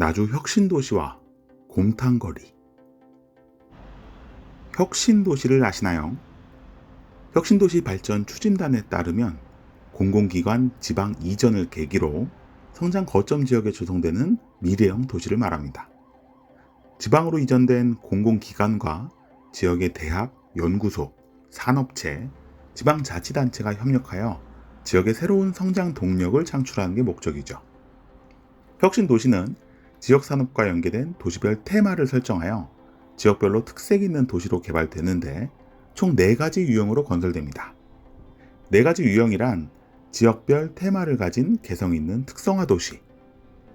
나주 혁신도시와 곰탕거리. 혁신도시를 아시나요? 혁신도시 발전 추진단에 따르면 공공기관 지방 이전을 계기로 성장 거점 지역에 조성되는 미래형 도시를 말합니다. 지방으로 이전된 공공기관과 지역의 대학, 연구소, 산업체, 지방자치단체가 협력하여 지역의 새로운 성장 동력을 창출하는 게 목적이죠. 혁신도시는 지역 산업과 연계된 도시별 테마를 설정하여 지역별로 특색 있는 도시로 개발되는데 총 4가지 유형으로 건설됩니다. 4가지 유형이란 지역별 테마를 가진 개성 있는 특성화 도시,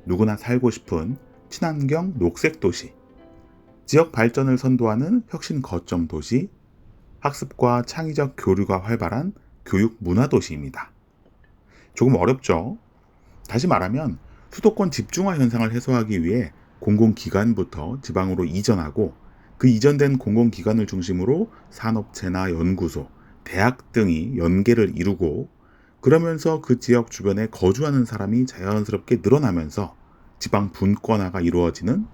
누구나 살고 싶은 친환경 녹색 도시, 지역 발전을 선도하는 혁신 거점 도시, 학습과 창의적 교류가 활발한 교육 문화 도시입니다. 조금 어렵죠? 다시 말하면 수도권 집중화 현상을 해소하기 위해 공공기관부터 지방으로 이전하고 그 이전된 공공기관을 중심으로 산업체나 연구소, 대학 등이 연계를 이루고 그러면서 그 지역 주변에 거주하는 사람이 자연스럽게 늘어나면서 지방 분권화가 이루어지는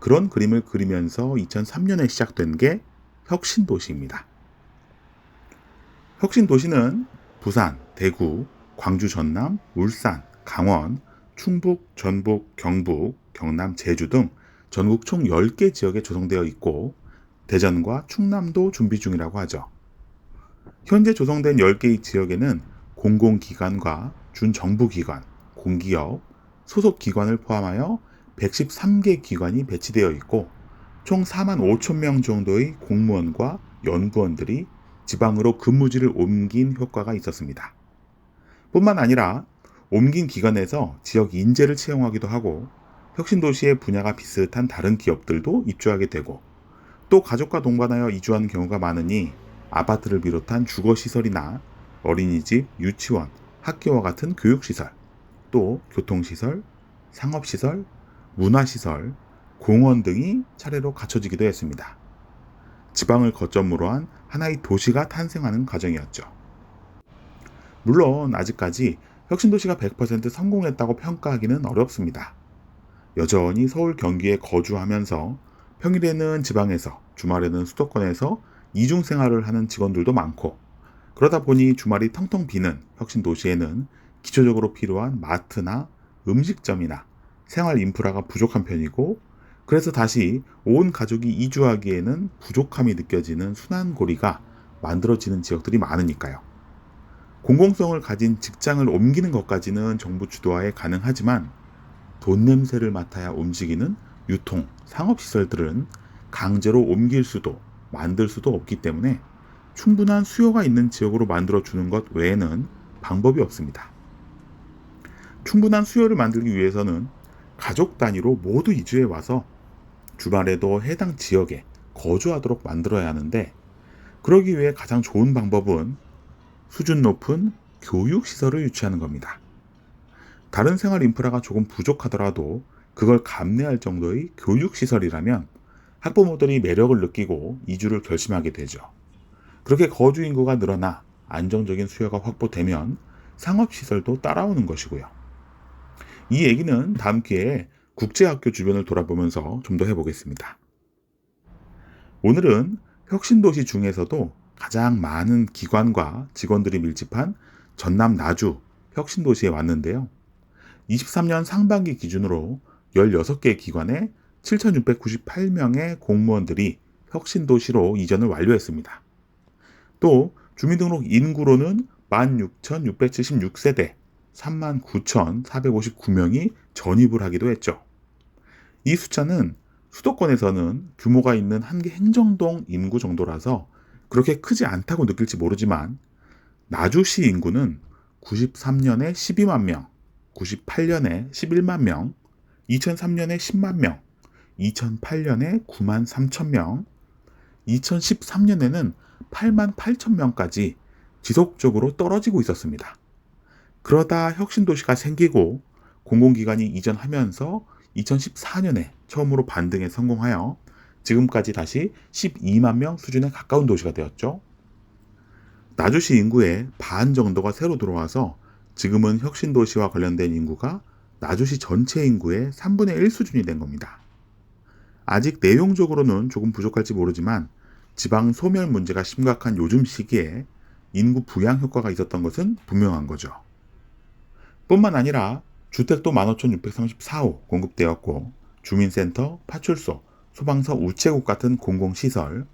그런 그림을 그리면서 2003년에 시작된 게 혁신도시입니다. 혁신도시는 부산, 대구, 광주, 전남, 울산, 강원, 충북, 전북, 경북, 경남, 제주 등 전국 총 10개 지역에 조성되어 있고 대전과 충남도 준비 중이라고 하죠. 현재 조성된 10개의 지역에는 공공기관과 준정부기관, 공기업, 소속기관을 포함하여 113개 기관이 배치되어 있고 총 4만 5천 명 정도의 공무원과 연구원들이 지방으로 근무지를 옮긴 효과가 있었습니다. 뿐만 아니라 옮긴 기관에서 지역 인재를 채용하기도 하고 혁신도시의 분야가 비슷한 다른 기업들도 입주하게 되고 또 가족과 동반하여 이주하는 경우가 많으니 아파트를 비롯한 주거시설이나 어린이집, 유치원, 학교와 같은 교육시설, 또 교통시설, 상업시설, 문화시설, 공원 등이 차례로 갖춰지기도 했습니다. 지방을 거점으로 한 하나의 도시가 탄생하는 과정이었죠. 물론 아직까지 혁신도시가 100% 성공했다고 평가하기는 어렵습니다. 여전히 서울 경기에 거주하면서 평일에는 지방에서 주말에는 수도권에서 이중 생활을 하는 직원들도 많고 그러다 보니 주말이 텅텅 비는 혁신 도시에는 기초적으로 필요한 마트나 음식점이나 생활 인프라가 부족한 편이고 그래서 다시 온 가족이 이주하기에는 부족함이 느껴지는 순환고리가 만들어지는 지역들이 많으니까요. 공공성을 가진 직장을 옮기는 것까지는 정부 주도하에 가능하지만 돈 냄새를 맡아야 움직이는 유통, 상업시설들은 강제로 옮길 수도 만들 수도 없기 때문에 충분한 수요가 있는 지역으로 만들어 주는 것 외에는 방법이 없습니다. 충분한 수요를 만들기 위해서는 가족 단위로 모두 이주해 와서 주말에도 해당 지역에 거주하도록 만들어야 하는데 그러기 위해 가장 좋은 방법은 수준 높은 교육시설을 유치하는 겁니다. 다른 생활 인프라가 조금 부족하더라도 그걸 감내할 정도의 교육시설이라면 학부모들이 매력을 느끼고 이주를 결심하게 되죠. 그렇게 거주 인구가 늘어나 안정적인 수요가 확보되면 상업시설도 따라오는 것이고요. 이 얘기는 다음 기회에 국제학교 주변을 돌아보면서 좀 더 해보겠습니다. 오늘은 혁신도시 중에서도 가장 많은 기관과 직원들이 밀집한 전남 나주 혁신도시에 왔는데요. 23년 상반기 기준으로 16개 기관에 7,698명의 공무원들이 혁신도시로 이전을 완료했습니다. 또 주민등록 인구로는 16,676세대 39,459명이 전입을 하기도 했죠. 이 숫자는 수도권에서는 규모가 있는 한 개 행정동 인구 정도라서 그렇게 크지 않다고 느낄지 모르지만 나주시 인구는 93년에 12만 명, 98년에 11만 명, 2003년에 10만 명, 2008년에 9만 3천 명, 2013년에는 8만 8천 명까지 지속적으로 떨어지고 있었습니다. 그러다 혁신도시가 생기고 공공기관이 이전하면서 2014년에 처음으로 반등에 성공하여 지금까지 다시 12만 명 수준에 가까운 도시가 되었죠. 나주시 인구의 반 정도가 새로 들어와서 지금은 혁신도시와 관련된 인구가 나주시 전체 인구의 3분의 1 수준이 된 겁니다. 아직 내용적으로는 조금 부족할지 모르지만 지방 소멸 문제가 심각한 요즘 시기에 인구 부양 효과가 있었던 것은 분명한 거죠. 뿐만 아니라 주택도 15,634호 공급되었고 주민센터, 파출소, 소방서, 우체국 같은 공공시설,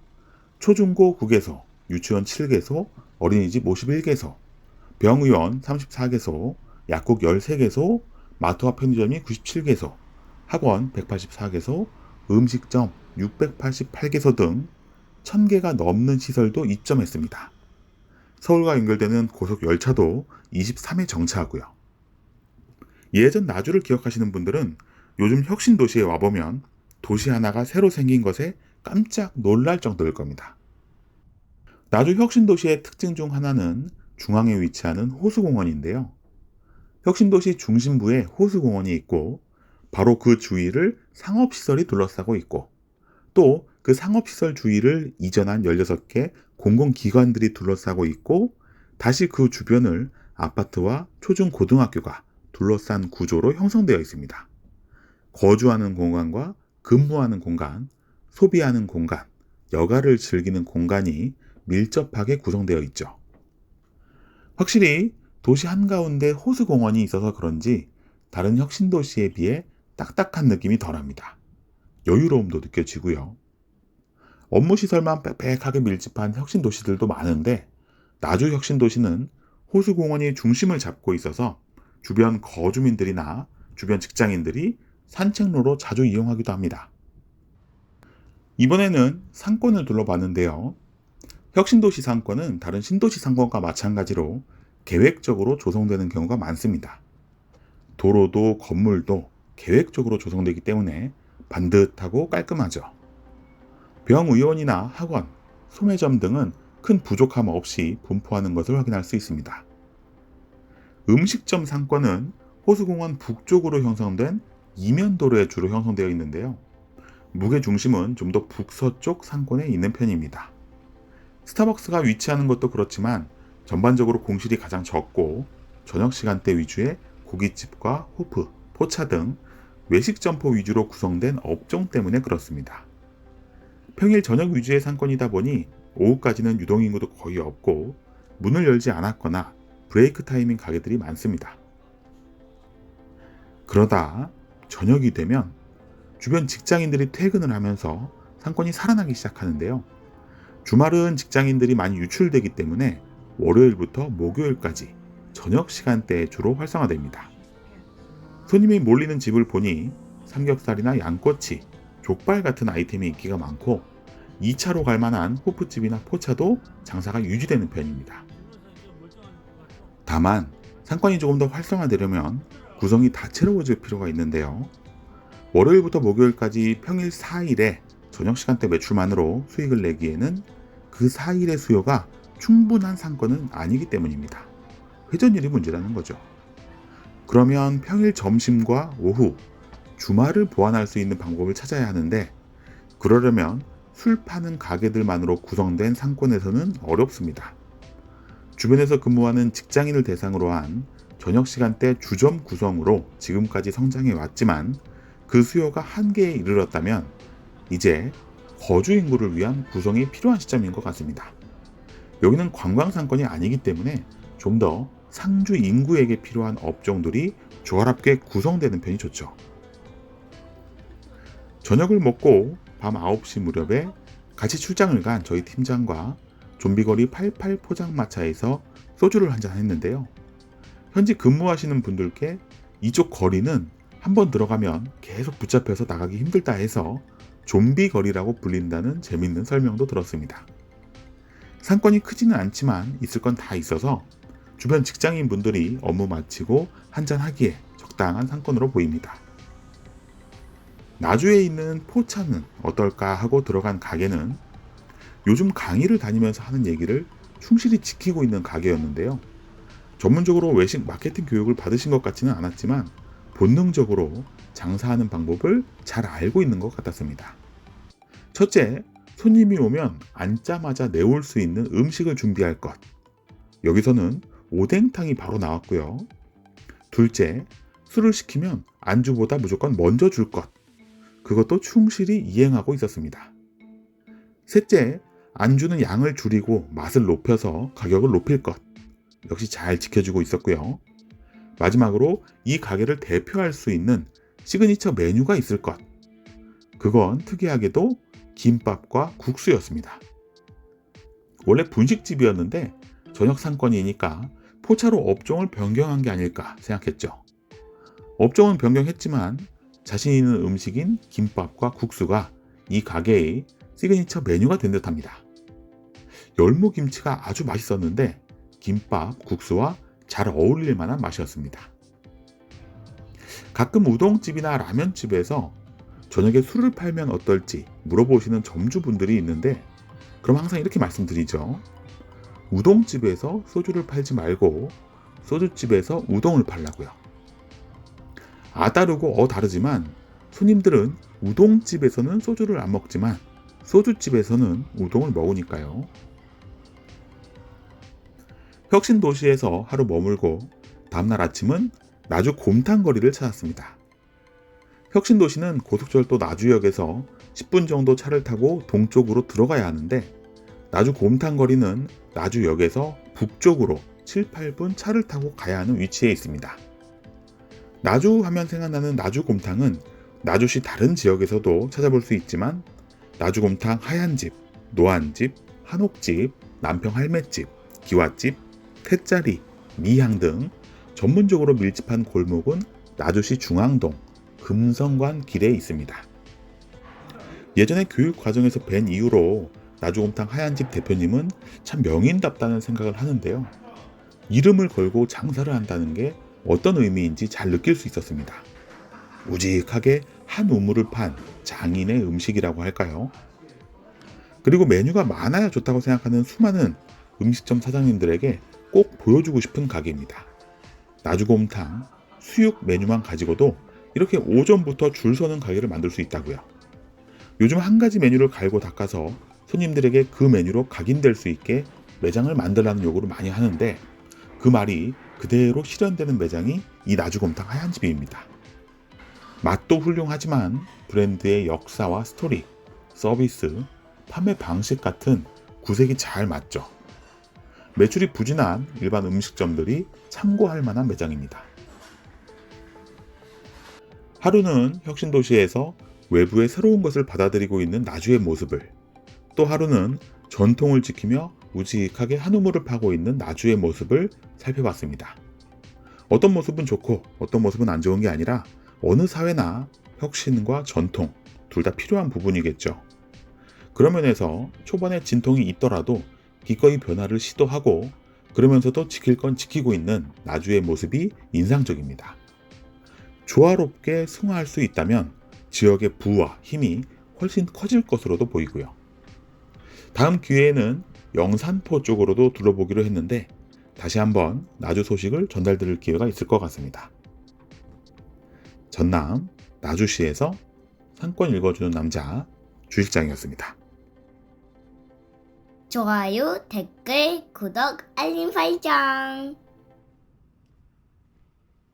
초중고 9개소, 유치원 7개소, 어린이집 51개소, 병의원 34개소, 약국 13개소, 마트와 편의점이 97개소, 학원 184개소, 음식점 688개소 등 1000개가 넘는 시설도 입점했습니다. 서울과 연결되는 고속 열차도 23회 정차하고요. 예전 나주를 기억하시는 분들은 요즘 혁신 도시에 와보면 도시 하나가 새로 생긴 것에 깜짝 놀랄 정도일 겁니다. 나주 혁신 도시의 특징 중 하나는 중앙에 위치하는 호수공원인데요. 혁신 도시 중심부에 호수공원이 있고 바로 그 주위를 상업시설이 둘러싸고 있고 또 그 상업시설 주위를 이전한 16개 공공기관들이 둘러싸고 있고 다시 그 주변을 아파트와 초중고등학교가 둘러싼 구조로 형성되어 있습니다. 거주하는 공간과 근무하는 공간, 소비하는 공간, 여가를 즐기는 공간이 밀접하게 구성되어 있죠. 확실히 도시 한가운데 호수공원이 있어서 그런지 다른 혁신도시에 비해 딱딱한 느낌이 덜합니다. 여유로움도 느껴지고요. 업무 시설만 빽빽하게 밀집한 혁신도시들도 많은데 나주 혁신도시는 호수공원이 중심을 잡고 있어서 주변 거주민들이나 주변 직장인들이 산책로로 자주 이용하기도 합니다. 이번에는 상권을 둘러봤는데요. 혁신도시 상권은 다른 신도시 상권과 마찬가지로 계획적으로 조성되는 경우가 많습니다. 도로도 건물도 계획적으로 조성되기 때문에 반듯하고 깔끔하죠. 병의원이나 학원, 소매점 등은 큰 부족함 없이 분포하는 것을 확인할 수 있습니다. 음식점 상권은 호수공원 북쪽으로 형성된 이면도로에 주로 형성되어 있는데요. 무게 중심은 좀 더 북서쪽 상권에 있는 편입니다. 스타벅스가 위치하는 것도 그렇지만 전반적으로 공실이 가장 적고 저녁 시간대 위주의 고깃집과 호프, 포차 등 외식 점포 위주로 구성된 업종 때문에 그렇습니다. 평일 저녁 위주의 상권이다 보니 오후까지는 유동인구도 거의 없고 문을 열지 않았거나 브레이크 타임인 가게들이 많습니다. 그러다 저녁이 되면 주변 직장인들이 퇴근을 하면서 상권이 살아나기 시작하는데요. 주말은 직장인들이 많이 유출되기 때문에 월요일부터 목요일까지 저녁 시간대에 주로 활성화됩니다. 손님이 몰리는 집을 보니 삼겹살이나 양꼬치, 족발 같은 아이템이 인기가 많고 2차로 갈 만한 호프집이나 포차도 장사가 유지되는 편입니다. 다만 상권이 조금 더 활성화되려면 구성이 다채로워질 필요가 있는데요. 월요일부터 목요일까지 평일 4일에 저녁 시간대 매출만으로 수익을 내기에는 그 4일의 수요가 충분한 상권은 아니기 때문입니다. 회전율이 문제라는 거죠. 그러면 평일 점심과 오후, 주말을 보완할 수 있는 방법을 찾아야 하는데 그러려면 술 파는 가게들만으로 구성된 상권에서는 어렵습니다. 주변에서 근무하는 직장인을 대상으로 한 저녁 시간대 주점 구성으로 지금까지 성장해 왔지만 그 수요가 한계에 이르렀다면 이제 거주 인구를 위한 구성이 필요한 시점인 것 같습니다. 여기는 관광 상권이 아니기 때문에 좀 더 상주 인구에게 필요한 업종들이 조화롭게 구성되는 편이 좋죠. 저녁을 먹고 밤 9시 무렵에 같이 출장을 간 저희 팀장과 좀비거리 88 포장마차에서 소주를 한잔 했는데요. 현지 근무하시는 분들께 이쪽 거리는 한번 들어가면 계속 붙잡혀서 나가기 힘들다 해서 좀비 거리라고 불린다는 재밌는 설명도 들었습니다. 상권이 크지는 않지만 있을 건 다 있어서 주변 직장인 분들이 업무 마치고 한잔 하기에 적당한 상권으로 보입니다. 나주에 있는 포차는 어떨까 하고 들어간 가게는 요즘 강의를 다니면서 하는 얘기를 충실히 지키고 있는 가게였는데요. 전문적으로 외식 마케팅 교육을 받으신 것 같지는 않았지만 본능적으로 장사하는 방법을 잘 알고 있는 것 같았습니다. 첫째, 손님이 오면 앉자마자 내올 수 있는 음식을 준비할 것. 여기서는 오뎅탕이 바로 나왔고요. 둘째, 술을 시키면 안주보다 무조건 먼저 줄 것. 그것도 충실히 이행하고 있었습니다. 셋째, 안주는 양을 줄이고 맛을 높여서 가격을 높일 것. 역시 잘 지켜주고 있었고요. 마지막으로 이 가게를 대표할 수 있는 시그니처 메뉴가 있을 것. 그건 특이하게도 김밥과 국수였습니다. 원래 분식집이었는데 저녁 상권이니까 포차로 업종을 변경한 게 아닐까 생각했죠. 업종은 변경했지만 자신 있는 음식인 김밥과 국수가 이 가게의 시그니처 메뉴가 된 듯합니다. 열무김치가 아주 맛있었는데 김밥, 국수와 잘 어울릴 만한 맛이었습니다. 가끔 우동집이나 라면집에서 저녁에 술을 팔면 어떨지 물어보시는 점주분들이 있는데 그럼 항상 이렇게 말씀드리죠. 우동집에서 소주를 팔지 말고 소주집에서 우동을 팔라고요. 아 다르고 어 다르지만 손님들은 우동집에서는 소주를 안 먹지만 소주집에서는 우동을 먹으니까요. 혁신 도시에서 하루 머물고 다음날 아침은 나주 곰탕거리를 찾았습니다. 혁신 도시는 고속철도 나주역에서 10분 정도 차를 타고 동쪽으로 들어가야 하는데 나주 곰탕거리는 나주역에서 북쪽으로 7, 8분 차를 타고 가야 하는 위치에 있습니다. 나주 하면 생각나는 나주곰탕은 나주시 다른 지역에서도 찾아볼 수 있지만 나주곰탕 하얀집, 노안집, 한옥집, 남평 할매집, 기와집, 태짜리, 미향 등 전문적으로 밀집한 골목은 나주시 중앙동, 금성관 길에 있습니다. 예전에 교육 과정에서 뵌 이후로 나주곰탕 하얀집 대표님은 참 명인답다는 생각을 하는데요. 이름을 걸고 장사를 한다는 게 어떤 의미인지 잘 느낄 수 있었습니다. 우직하게 한 우물을 판 장인의 음식이라고 할까요? 그리고 메뉴가 많아야 좋다고 생각하는 수많은 음식점 사장님들에게 꼭 보여주고 싶은 가게입니다. 나주곰탕, 수육 메뉴만 가지고도 이렇게 오전부터 줄 서는 가게를 만들 수 있다고요. 요즘 한 가지 메뉴를 갈고 닦아서 손님들에게 그 메뉴로 각인될 수 있게 매장을 만들라는 요구를 많이 하는데 그 말이 그대로 실현되는 매장이 이 나주곰탕 하얀집입니다. 맛도 훌륭하지만 브랜드의 역사와 스토리, 서비스, 판매 방식 같은 구색이 잘 맞죠. 매출이 부진한 일반 음식점들이 참고할 만한 매장입니다. 하루는 혁신도시에서 외부의 새로운 것을 받아들이고 있는 나주의 모습을, 또 하루는 전통을 지키며 우직하게 한 우물을 파고 있는 나주의 모습을 살펴봤습니다. 어떤 모습은 좋고 어떤 모습은 안 좋은 게 아니라 어느 사회나 혁신과 전통 둘 다 필요한 부분이겠죠. 그런 면에서 초반에 진통이 있더라도 기꺼이 변화를 시도하고 그러면서도 지킬 건 지키고 있는 나주의 모습이 인상적입니다. 조화롭게 승화할 수 있다면 지역의 부와 힘이 훨씬 커질 것으로도 보이고요. 다음 기회에는 영산포 쪽으로도 둘러보기로 했는데 다시 한번 나주 소식을 전달드릴 기회가 있을 것 같습니다. 전남 나주시에서 상권 읽어주는 남자 주실장이었습니다. 좋아요, 댓글, 구독, 알림 설정.